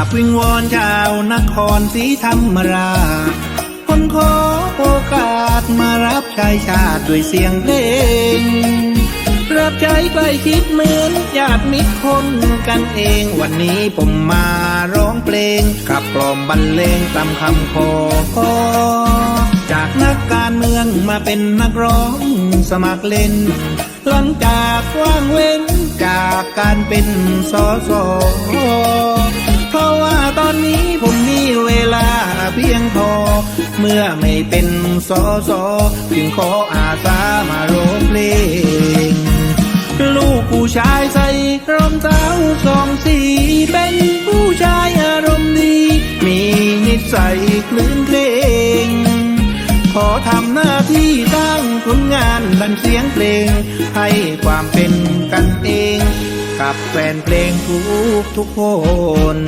าบวิงวอนชาวนครศรีธรรมราชคนขอโอกาสมารับใช้ชาติด้วยเสียงเพลง รับใจใกล้ชิดเหมือนญาติมิตรคนกันเอง วันนี้ผมมาร้องเพลงขับกล่อมบรรเลงตามคำขอจากนักการเมืองมาเป็นนักร้องสมัครเล่น หลังจากว่างเว้นจากการเป็นสอสอ เมื่อไม่เป็นสอสอจึงขออาสามาร้องเพลง ลูกผู้ชายใส่รองเท้าสองสี เป็นผู้ชายอารมณ์ดี มีนิสัยคลื่นเพลง ขอทำหน้าที่สร้งผลงานบันเสียงเพลง ให้ความเป็นกันเอง กับแฟนเพลงทุกทุกคน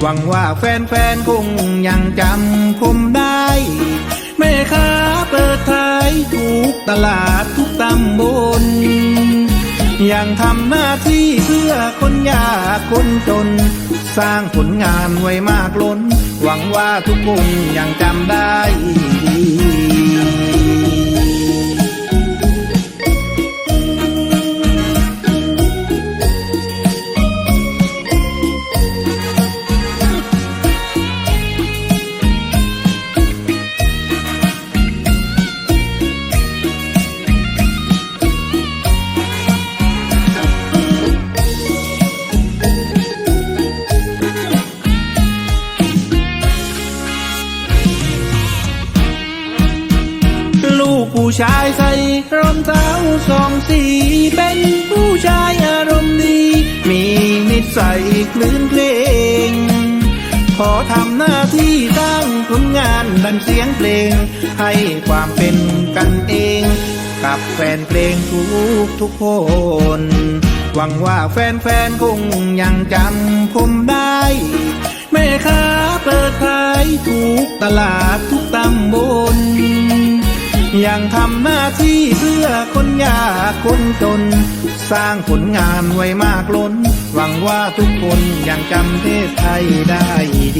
หวังว่าแฟนๆคงยังจำผมได้ ตลาดทุกตำบลยังทำหน้าที่เพื่อคนยากคนจน สร้างผลงานไว้มากล้น หวังว่าทุกคนยังจำได้ ผู้ชายใส่รองเท้าสองสีเป็นผู้ชายอารมณ์ดี มีนิสัยคลื่นเพลง ขอทำหน้าที่สร้างผลงานดันเสียงเพลง ให้ความเป็นกันเอง กับแฟนเพลงทุกทุกคน หวังว่าแฟนๆคงยังจำผมได้ แม่ค้าเปิดขายทุกตลาดทุกตำบล ยังทำหน้าที่เพื่อคนยากคนจน สร้างผลงานไว้มากล้น หวังว่าทุกคนยังจำเทศไทยได้ดี